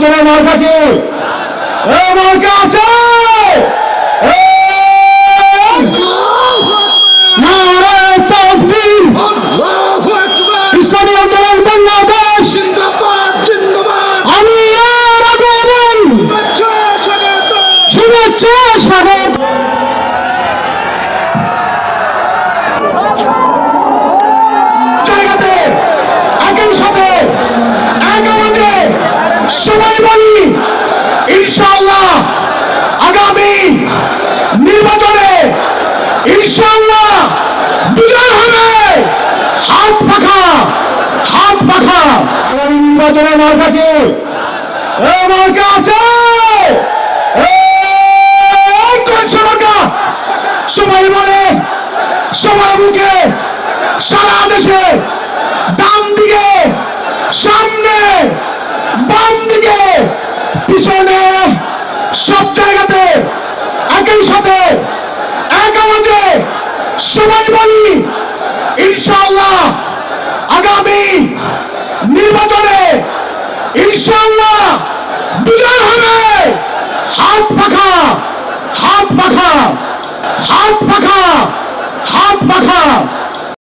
নির্বাচনের মার্কা কি মার্কা আছে! ইসলামী আন্দোলন বাংলাদেশ। আমি শুভেচ্ছা স্বাগত জায়গাতে একই সাথে এক আওয়াজে সবাই বলি ইনশাআল্লাহ আগামী নির্বাচনে ইনশাআল্লাহ। বিজয় হবে। হাত পাখা হাত পাখা। আগামী নির্বাচনের মার্কা কি এ মার্কা আছে সবাই বলে, সবার মুখে সারা দেশে, ডান দিকে, সামনে, বাম দিকে, পিছনে, সব জায়গাতে একই সাথে এক আওয়াজে সবাই বলি ইনশাআল্লাহ আগামী নির্বাচনে ইনশাল্লাহ বিজয় হবে। হাত পাখা হাত পাখা হাত পাখা।